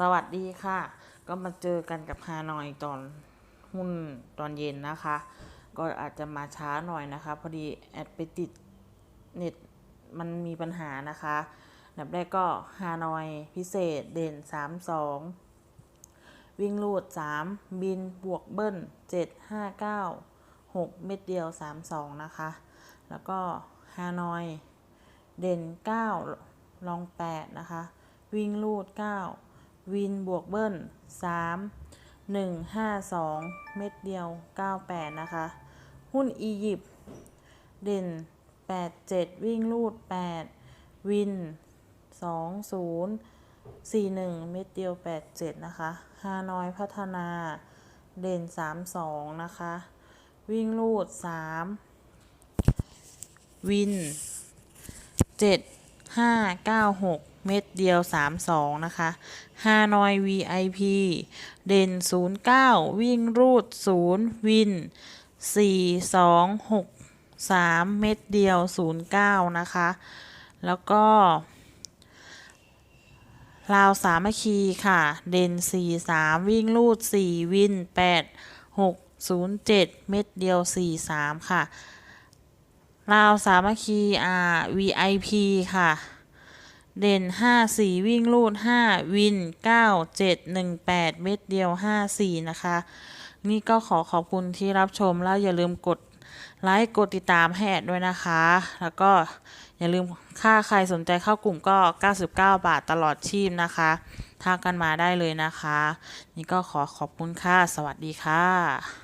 สวัสดีค่ะ ก็มาเจอกันกับฮานอยตอนหุ้นตอนเย็นนะคะ ก็อาจจะมาช้าหน่อยนะคะ พอดีแอดไปติดเน็ตมันมีปัญหานะคะอันดับแรกก็ฮานอยพิเศษเด่น 3 2 วิ่งลูด 3 บินบวกเบิ้ล 7 5 9 6 เม็ดเดียว 3 2 นะคะ แล้วก็ฮานอยเด่น 9 ลอง 8 นะคะ วิ่งลูด 9 วินบวกเบิ้ล3 1 5 2 เม็ดเดียว 98 นะคะ หุ้นอียิปต์เด่น 8 7 วิ่งลูด 8 วิน 2 0 4 1 เม็ดเดียว 87 นะคะฮานอยพัฒนาเด่น 3 2 นะคะ วิ่งลูด 3 วิน 7 5 9 6เม็ดเดียว32นะคะฮานอย VIP เด่น09วิ่งรูด0วิน4 2 6 3เม็ดเดียว09นะคะ แล้วก็ลาวสามัคคีค่ะ เด่น 4 3 วิ่งรูด 4 วิน 8 6 0 7 เม็ดเดียว 4 3 ค่ะ ลาวสามัคคีอา VIP ค่ะ เด่น 5 4 วิ่งลูด 5 วิน 9 7 1 8 เม็ดเดียว 5 4 นะคะ นี่ก็ขอขอบคุณที่รับชมแล้วอย่าลืมกดไลค์กดติดตามให้แอดด้วยนะคะ แล้วก็อย่าลืมค่าใครสนใจเข้ากลุ่มก็ 99 บาทตลอดชีพนะคะทักกันมาได้เลยนะคะ นี่ก็ขอขอบคุณค่ะ สวัสดีค่ะ